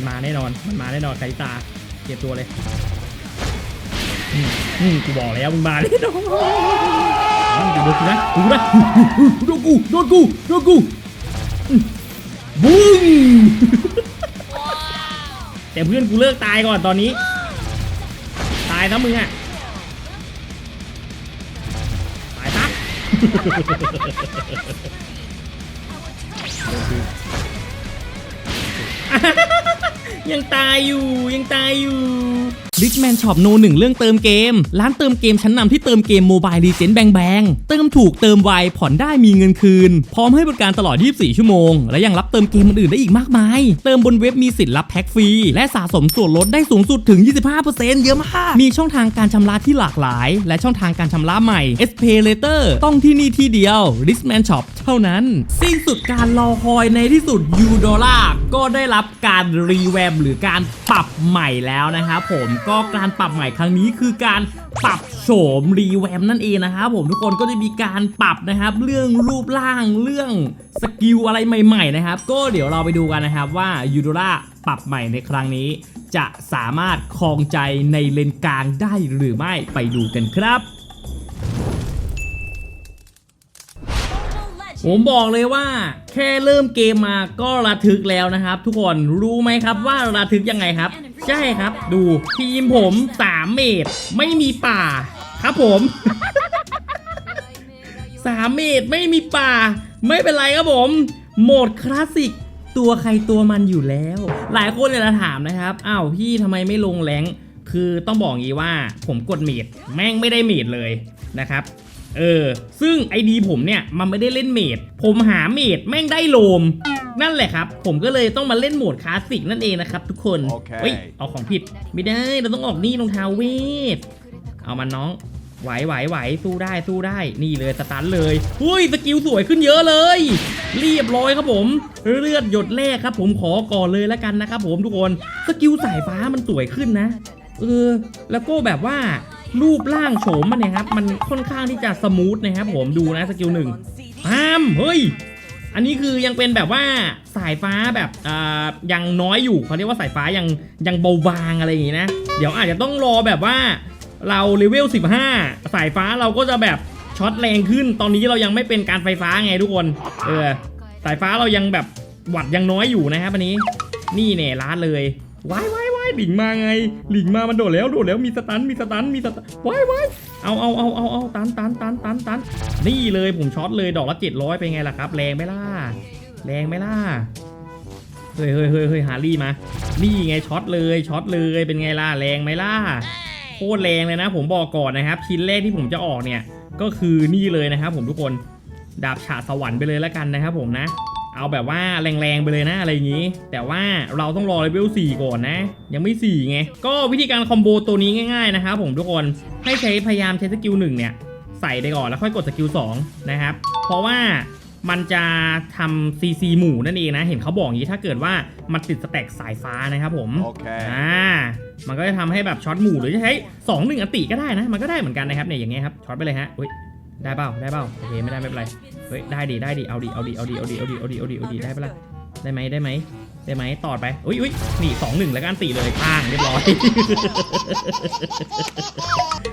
มันมาแน่นอน มันมาแน่นอนคาริตาเก็บตัวเลยอืมอืมกูบอกแล้วมึงมาแน่นอนดี๋ยวโดนกูนะดูนะโดนกูโดนกูโดนกูบุ้งแต่เพื่อนกูเลิกตายก่อนตอนนี้ ตายซะมึงอะตายซะ ยังตายอยู่ยังตายอยู่ Richman Shop โนหนึ่งเรื่องเติมเกม ร้านเติมเกมชั้นนำที่เติมเกมโมบายดีเจนแบงแบงเติมถูกเติมไวผ่อนได้มีเงินคืน พร้อมให้บริการตลอด 24 ชั่วโมง และยังรับเติมเกมอื่นๆได้อีกมากมาย เติมบนเว็บมีสิทธิ์รับแพ็กฟรี และสะสมส่วนลดได้สูงสุดถึง 25%เยอะมาก มีช่องทางการชำระที่หลากหลาย และช่องทางการชำระใหม่ S Pay Later ต้องที่นี่ที่เดียว Richman Shop เท่านั้น สิ้นสุดการรอคอยในที่สุดยูดอลลาร์ก็ได้รับการรีแวมหรือการปรับใหม่แล้วนะครับผมก็การปรับใหม่ครั้งนี้คือการปรับโฉมรีแวมนั่นเองนะครับผมทุกคนก็จะมีการปรับนะครับ เรื่องรูปร่างเรื่องสกิลอะไรใหม่ๆนะครับ ก็เดี๋ยวเราไปดูกันนะครับว่ายูโดราร์ปรับใหม่ในครั้งนี้ จะสามารถครองใจในเลนกลางได้หรือไม่ไปดูกันครับ ผมบอกเลยว่า แค่เริ่มเกมมาก็ระทึกแล้วนะครับ ทุกคนรู้ไหมครับว่าระทึกยังไงครับ ใช่ครับ ดูทีมผม3เมตรไม่มีป่า ครับผมสามเมตรไม่มีป่า ไม่เป็นไรครับผม โหมดคลาสสิกตัวใครตัวมันอยู่แล้ว หลายคนเนี่ยจะถามนะครับอ้าวพี่ทำไมไม่ลงแรงค์คือต้องบอกงี้ว่าผมกดเมดแม่งไม่ได้เมดเลยนะครับ เออ ซึ่งไอดีผมเนี่ยมันไม่ได้เล่นเมด ผมหาเมดแม่งได้โลม นั่นแหละครับ ผมก็เลยต้องมาเล่นโหมดคลาสสิกนั่นเองนะครับทุกคน โอเค เฮ้ย เอาของผิด ไม่ได้ เราต้องออกนี่รองเท้าเวท เอามันน้อง ไหวไหวไหวสู้ได้สู้ได้ นี่เลยสตันเลยหุ้ยสกิลสวยขึ้นเยอะเลย เรียบร้อยครับผม เลือดหยดแรกครับ ผมขอก่อนเลยแล้วกันนะครับผมทุกคน สกิลสายฟ้ามันสวยขึ้นนะ เออ แล้วก็แบบว่า รูปร่างโฉมมันเนี่ยครับ มันค่อนข้างที่จะสมูทนะครับผมดูนะสกิลหนึ่งปามเฮ้ย อันนี้คือยังเป็นแบบว่าสายฟ้าแบบอ่ายังน้อยอยู่เขาเรียกว่าสายฟ้ายังยังเบาบางอะไรอย่างงี้นะ เดี๋ยวอาจจะต้องรอแบบว่าเราเลเวล 15 สายฟ้าเราก็จะแบบช็อตแรงขึ้น ตอนนี้เรายังไม่เป็นการไฟฟ้าไงทุกคน เออ สายฟ้าเรายังแบบหวัดยังน้อยอยู่นะครับอันนี้ นี่เนี่ยล้านเลยว้ายว้ายว้าย หลิงมาไง หลิงมามันโดดแล้วโดดแล้วมีสตันมีสตันมีสตันว้ายว้ายเอาเอาเอาเอาเอาตันตันตันตันตันนี่เลยผมช็อตเลยดอกละ700เป็นไงล่ะครับ แรงไหมล่ะแรงไหมล่ะเฮ้ยเฮ้ยเฮ้ยเฮ้ยฮาร์รี่มา นี่ไงช็อตเลยช็อตเลยเป็นไงล่ะแรงไหมล่ะโคตรแรงเลยนะ ผมบอกก่อนนะครับ ชิ้นแรกที่ผมจะออกเนี่ยก็คือนี่เลยนะครับ ผมทุกคนดาบฉาสวรรค์ไปเลยแล้วกันนะครับผมนะ เอาแบบว่าแรงๆไปเลยนะอะไรอย่างนี้ แต่ว่าเราต้องรอเลเวล4ก่อนนะ ยังไม่4ไงก็วิธีการคอมโบตัวนี้ง่ายๆนะครับผมทุกคนให้ใช้พยายามใช้สกิล1เนี่ยใส่ไปก่อนแล้วค่อยกดสกิล2นะครับเพราะว่ามันจะทำ CC หมู่นั่นเองนะ เห็นเขาบอกอย่างนี้ถ้าเกิดว่ามันติดสแต็กสายฟ้านะครับผมโอเคอ่ามันก็จะทำให้แบบช็อตหมู่หรือจะใช้2องหนึ่งอติก็ได้นะ มันก็ได้เหมือนกันนะครับเนี่ยอย่างเงี้ยครับช็อตไปเลยฮะเฮ้ยได้เปล่าได้เปล่าโอเคไม่ได้ไม่เป็นไร เฮ้ยได้ดีได้ดีเอาดีเอาดีเอาดีเอาดีเอาดีเอาดีเอาดีเอาดีได้ปะล่ะได้ไหมได้ไหมได้ไหมตอดไปอุ้ยอุ้ยนี่สองหนึ่งแล้วกันสี่เลยป้างเรียบร้อย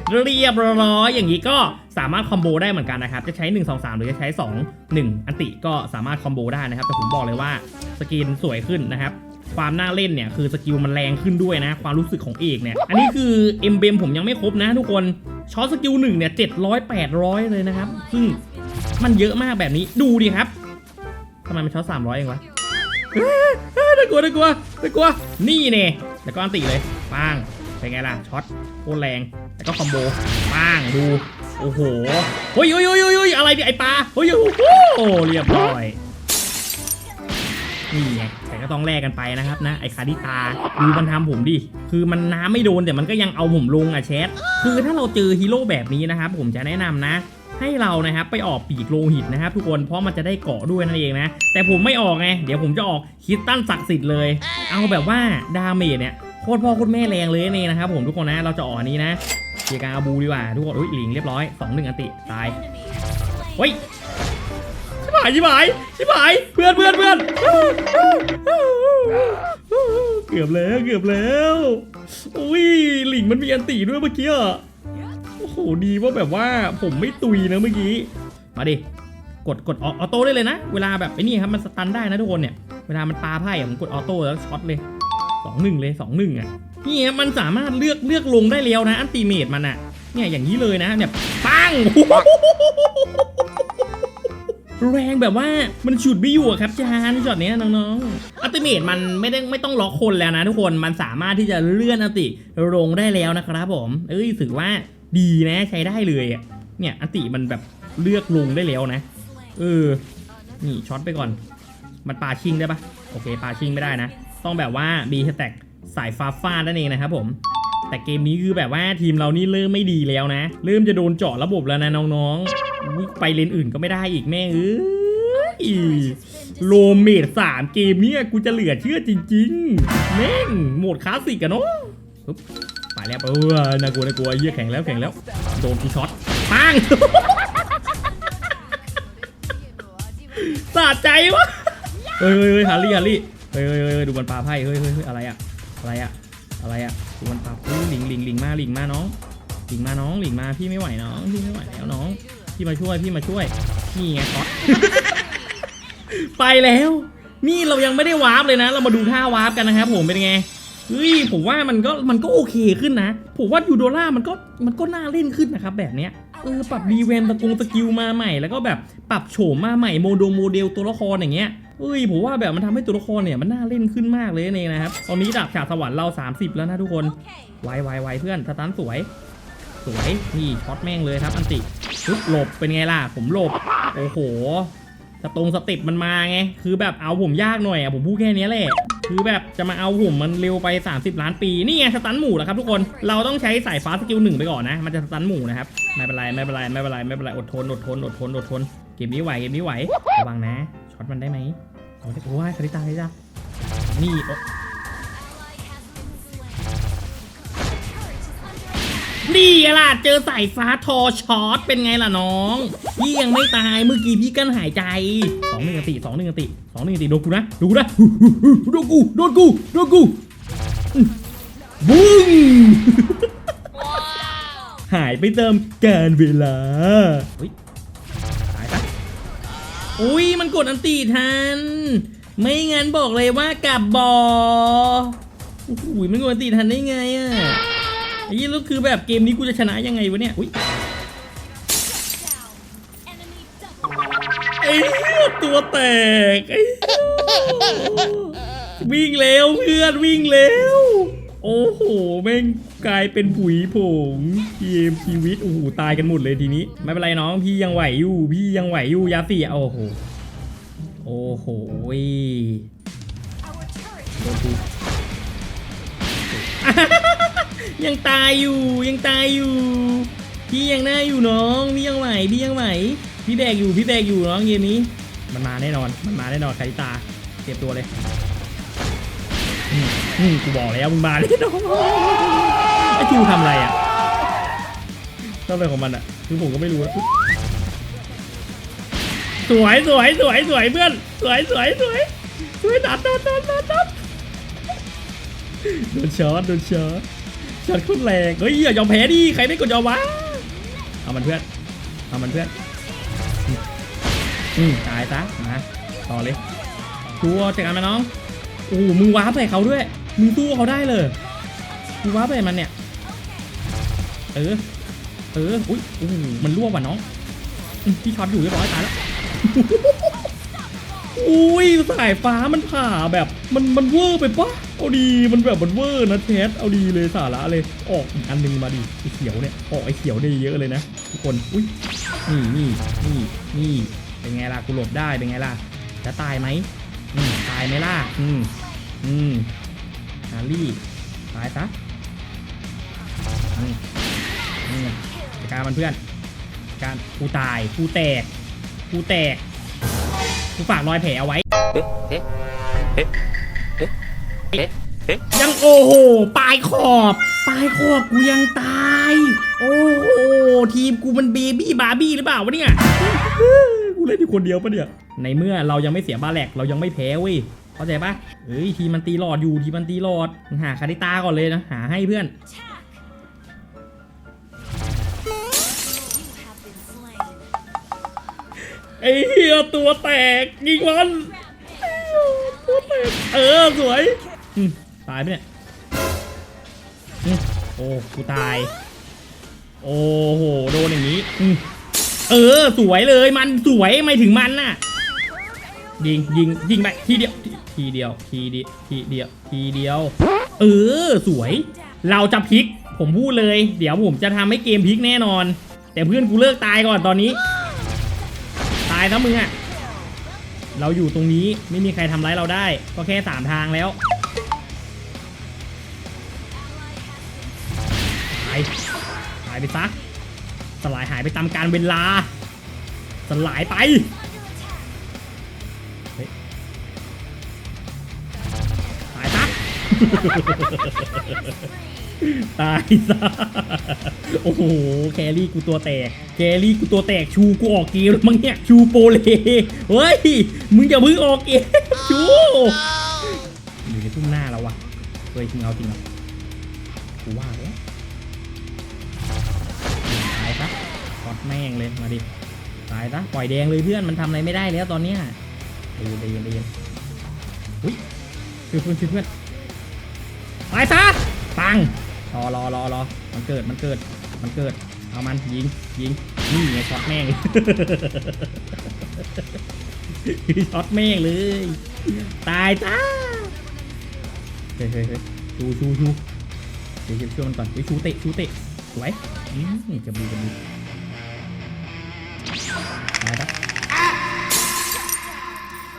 เรียบร้อยอย่างนี้ก็สามารถคอมโบได้เหมือนกันนะครับ จะใช้ 1 2 3 หรือจะใช้ 2 1 อันติก็สามารถคอมโบได้นะครับ แต่ผมบอกเลยว่าสกินสวยขึ้นนะครับ ความน่าเล่นเนี่ยคือสกิลมันแรงขึ้นด้วยนะ ความรู้สึกของเอกเนี่ย อันนี้คือเอ็มเบมผมยังไม่ครบนะทุกคนช็อตสกิลหนึ่งเนี่ยเจ็ดร้อยแปดร้อยเลยนะครับ ซึ่งมันเยอะมากแบบนี้ดูดิครับทำไมมันช็อตสามร้อยเองวะน่ากลัวน่ากลัวน่ากลัว นี่เนี่ยแล้วก็อันติเลยปังเป็นไงล่ะช็อตโคตรแรงแล้วก็คอมโบปังดูโอ้โหเฮ้ยเฮ้ยเฮ้ยเฮ้ยอะไรเนี่ยไอปลาเฮ้ยโอ้โหเรียบร้อยนี่ไง ก็ต้องแลกกันไปนะครับนะไอ้คาดิตาดูมันทำผมดิ คือมันน้ำไม่โดนแต่มันก็ยังเอาผมลงอะแชทคือถ้าเราเจอฮีโร่แบบนี้นะครับผมจะแนะนำนะให้เรานะครับไปออกปีกโลหิตนะครับทุกคนเพราะมันจะได้เกาะด้วยนั่นเองนะ แต่ผมไม่ออกไงเดี๋ยวผมจะออกคิดตั้นศักดิ์สิทธิ์เลย เอาแบบว่าดาเมจเนี่ยโคตรพ่อโคตรแม่แรงเลยนี่นะครับผมทุกคนนะเราจะออกอันนี้นะเกียร์กางอาบูดีกว่าทุกคนอุ้ยหลิงเรียบร้อยสองหนึ่งอันติตายเฮ้ยายชิบหายชิบหายเพื่อนเพื่อนเพื่อนเกือบแล้วเกือบแล้วอุ้ยหลิงมันมีอันตีด้วยเมื่อกี้อะโอ้โหดีว่าแบบว่าผมไม่ตุยนะเมื่อกี้มาดิกดกดออโต้ได้เลยนะ เวลาแบบไอ้นี่ครับมันสตันได้นะทุกคนเนี่ยเวลามันปาไพ่อะผมกดออโต้แล้วช็อตเลยสองหนึ่งเลยสองหนึ่งอะนี่มันสามารถเลือกเลือกลงได้แล้วนะอันติเมตมันอะเนี่ยอย่างนี้เลยนะเนี่ยปัง แรงแบบว่ามันฉุดไม่อยู่ครับจานช็อตนี้น้องๆอัลติเมตมันไม่ได้ไม่ต้องล็อกคนแล้วนะทุกคนมันสามารถที่จะเลื่อนอัลติลงได้แล้วนะครับผมเอ้ยถือว่าดีนะใช้ได้เลยอะเนี่ยอัลติมันแบบเลือกลงได้แล้วนะ เออนี่ช็อตไปก่อน มันปาชิงได้ปะโอเคปาชิงไม่ได้นะ ต้องแบบว่าบีแต็กสายฟ้าฟาดนั่นเองนะครับผม แต่เกมนี้คือแบบว่าทีมเรานี่เริ่มไม่ดีแล้วนะ เริ่มจะโดนเจาะระบบแล้วนะน้องๆ ไปเลนอื่นก็ไม่ได้อีกแม่เอ้ยโลเมดสามเกมเนี้ยกูจะเหลือเชื่อจริงๆแม่งโหมดคลาสสิกอะเนาะปไปแล้วเออน่ากลัวน่ากลัวเหี้ยแข็งแล้วแข็งแล้ว โดนกูช็อตปังสะใจวะเฮ้ยเฮ้ยฮารี่ฮาร์รี่เฮ้ยเฮ้ยดูมันปาไพ่เฮ้ยเฮ้ยอะไรอะอะไรอะอะไรอะ ดูมันปาอุ้ยลิงลิงลิงมาลิงมาน้องลิงมาน้องลิงมาพี่ไม่ไหวน้องพี่ไม่ไหวแล้วน้อง พี่มาช่วยพี่มาช่วยนี่ไงก๊อตไปแล้ว นี่เรายังไม่ได้วาร์ปเลยนะ เรามาดูท่าวาร์ปกันนะครับผมเป็นไงเฮ้ยผมว่ามันก็มันก็โอเคขึ้นนะ ผมว่ายูโดล่ามันก็มันก็น่าเล่นขึ้นนะครับแบบเนี้ยเออปรับดีเวนตะกงสกิลมาใหม่แล้วก็แบบปรับโฉมมาใหม่โมโดโมเดลตัวละครอย่างเงี้ย เอ้ยผมว่าแบบมันทำให้ตัวละครเนี่ยมันน่าเล่นขึ้นมากเลยนั่นเองนะครับ ตอนนี้ดาบฉาบสวรรค์เรา 30 แล้วนะทุกคน ไวไวไวเพื่อนสตันสวย สวยนี่ช็อตแม่งเลยครับ อันติปึ๊บหลบเป็นไงล่ะ ผมหลบ โอ้โหสตรงสเติปมันมาไง คือแบบเอาผมยากหน่อยอะผมพูดแค่นี้แหละ คือแบบจะมาเอาผมมันเร็วไป 30 ล้านปี นี่ไงสตันหมู่แล้วครับทุกคน เราต้องใช้สายฟ้าสกิลหนึ่งไปก่อนนะ มันจะสตันหมู่นะครับ ไม่เป็นไรไม่เป็นไรไม่เป็นไรไม่เป็นไรอดทนอดทนอดทนอดทน เกมนี้ไหวเกมนี้ไหว ระวังนะ ช็อตมันได้ไหมเอาได้โอ้ยคาริตาคาริตานี่โอ๊ะนี่ไงล่ะเจอสายฟ้าทอช็อตเป็นไงล่ะน้อง พี่ยังไม่ตายเมื่อกี้พี่กั้นหายใจสองหนึ่งติสองหนึ่งติสองหนึ่งติโดนกูนะโดนกูนะโดนกูโดนกูโดนกูอืมบุ้งหายไปเติมการเวลาเฮ้ยหายปะ อุ้ยมันกดอันตีทัน ไม่งั้นบอกเลยว่ากลับบอโอ้โหมันกดอันตีทันได้ไงอะไอ้ยี่ล้วคือแบบเกมนี้กูจะชนะยังไงวะเนี่ยอุ้ยไอ้ตัวแตกไอ้วิ่งเร็วเพื่อนวิ่งเร็ว โอ้โห แม่งกลายเป็นผุยผงเกมชีวิต โอ้โห ตายกันหมดเลยทีนี้ ไม่เป็นไรน้อง พี่ยังไหวอยู่ พี่ยังไหวอยู่ยาสี่โอ้โห โอ้โหโดนกูยังตายอยู่ยังตายอยู่ พี่ยังหน้าอยู่น้อง พี่ยังไหวพี่ยังไหว พี่แบกอยู่พี่แบกอยู่น้องเกมนี้ มันมาแน่นอนมันมาแน่นอนคาริตาเตรียมตัวเลย อืมอืมกูบอกแล้วมึงมาแน่นอนไอจูทำอะไรอะทำอะไรของมันอะคือผมก็ไม่รู้อะสวยสวยสวยสวยเพื่อนสวยสวยสวยสวยดัดดัดดัดดัดดัดโดนช็อตโดนช็อตช็อตโคุณแรงเฮ้ยอย่ายอมแพ้ดิใครไม่กดยอมวะเอามันเพื่อนเอามันเพื่อนอืมตายซะมาต่อเลยชัวจัดการมาน้องโอ้มึงว้าร์ปเขาด้วย มึงตู้เขาได้เลยมึงว้าร์ปมันเนี่ย เออ เออ อุ้ยโอ้มันรั่วว่ะน้องพี่ช็อตอยู่เรียบร้อยตายแล้ว อุ้ยสายฟ้ามันผ่าแบบ มันมันเวอร์ไปปะเอาดี มันแบบมันเวอร์นะเทสเอาดีเลยสาระเลย ออกอีกอันหนึงมาดิไอเขียวเนี่ย ออกไอเขียวได้เยอะเลยนะทุกคน อุ้ย นี่นี่นี่นี่ เป็นไงล่ะ กูหลบได้ เป็นไงล่ะ จะตายไหมตายไหมล่ะ อืม อืม ฮารี่ตายซะอืมอืมจัดการมันเพื่อนการกูตายกูแตกกูแตกกูฝากรอยแผลเอาไว้ยังโอ้โหปลายขอบปลายขอบกูยังตาย โอ้โหทีมกูมันเบบี้บาร์บี้หรือเปล่าวะเนี่ยกูเล่นอยู่คนเดียวปะเนี่ยในเมื่อเรายังไม่เสียบาแลกเรายังไม่แพ้เว้ย เข้าใจปะเอ้ยทีมันตีหลอดอยู่ทีมันตีหลอดหาคาริตาก่อนเลยนะหาให้เพื่อนไอ้เหี้ยตัวแตกยิงมันตัวแตกเออสวยตายไหมเนี่ยโอ้กูตาย โอ้โหโดนอย่างนี้เออสวยเลยมันสวยไม่ถึงมันน่ะ ยิงยิงยิงไปทีเดียวทีเดียวทีเดียวทีเดียวทีเดียว เออสวย เราจะพลิก ผมพูดเลย เดี๋ยวผมจะทำให้เกมพลิกแน่นอน แต่เพื่อนกูเลิกตายก่อนตอนนี้ ตายนะมึงอะเราอยู่ตรงนี้ไม่มีใครทำร้ายเราได้ ก็แค่สามทางแล้วตายตายไปซะสลายหายไปตามการเวลา สลายไป ตายซะโอ้โห แครี่กูตัวแตก แครี่กูตัวแตก ชูกูออกเกมแล้วมั้งเนี่ย ชูโปเล เฮ้ย มึงอย่าพึ่งออกเกม ชูอยู่ในทุ่งหน้าแล้ววะเฮ้ยจริงเอาจริงเหรอกูว่าแล้วตายซะกอดแม่งเลย มาดิ ตายซะ ปล่อยแดงเลยเพื่อน มันทำอะไรไม่ได้แล้วตอนเนี้ยเดียนเดียนเดียนอุ้ยช่วยเพื่อนเพื่อน ตายซะปังรอรอรอรอมันเกิดมันเกิดมันเกิดเอามันยิงยิงนี่ไงช็อตแม่งช็อตแม่งเลย ตายจ้าเฮ้ยเฮ้ยเฮ้ยชูชูชูเดี๋ยวช่วยมันก่อนเฮ้ยชูเตะชูเตะสวยอืมจะบูจะบูตายปะ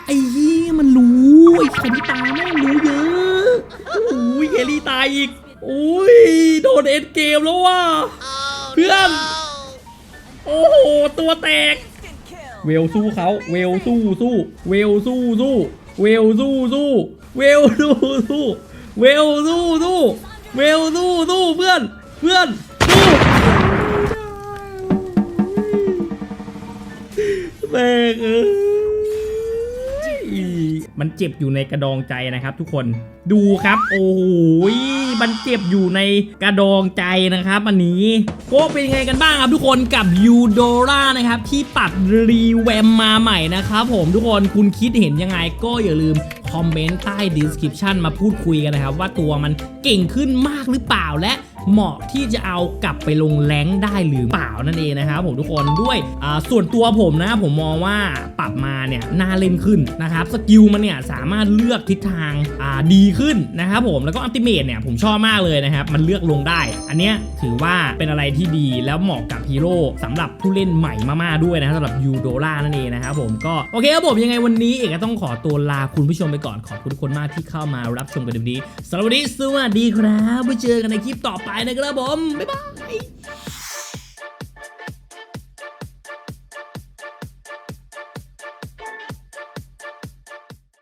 ไอ้เหี้ยมันรู้ไอ้แครี่ตายแม่งรู้เยอะ รี่ตายอีกโอ้ย โดนเอ็นเกมแล้วว่ะ เพื่อน โอ้โห ตัวแตก เวลสู้เขา เวลสู้สู้ เวลสู้สู้ เวลสู้สู้ เวลสู้สู้ เวลสู้สู้เวลสู้สู้เพื่อน เพื่อนสู้แม่งเอ้ย มันเจ็บอยู่ในกระดองใจนะครับ ทุกคนดูครับ โอ้โหมันเจ็บอยู่ในกระดองใจนะครับอันนี้ก็เป็นไงกันบ้างครับทุกคนกับยูโดรานะครับที่ปรับรีแวมมาใหม่นะครับผมทุกคนคุณคิดเห็นยังไงก็อย่าลืมคอมเมนต์ใต้ description มาพูดคุยกันนะครับ ว่าตัวมันเก่งขึ้นมากหรือเปล่าและ เหมาะที่จะเอากลับไปลงแรงได้หรือเปล่านั่นเองนะครับผมทุกคนด้วยส่วนตัวผมนะผมมองว่าปรับมาเนี่ยน่าเล่นขึ้นนะครับสกิลมันเนี่ยสามารถเลือกทิศทางาดีขึ้นนะครับผมแล้วก็อัลติเมทเนี่ยผมชอบมากเลยนะครับมันเลือกลงได้ อันเนี้ยถือว่าเป็นอะไรที่ดีแล้วเหมาะกับฮีโร่สำหรับผู้เล่นใหม่มากๆด้วยนะครับสำหรับยูโดล่านั่นเองนะครับผมก็โอเคครับผมยังไงวันนี้เอกต้องขอตัวลาคุณผู้ชมไปก่อนขอบคุณทุกคนมากที่เข้ามารับชมกันวันนี้สวันนี้สวัสดีครับไว้เจอกันในคลิปต่อไปนะครับผม บ๊ายบาย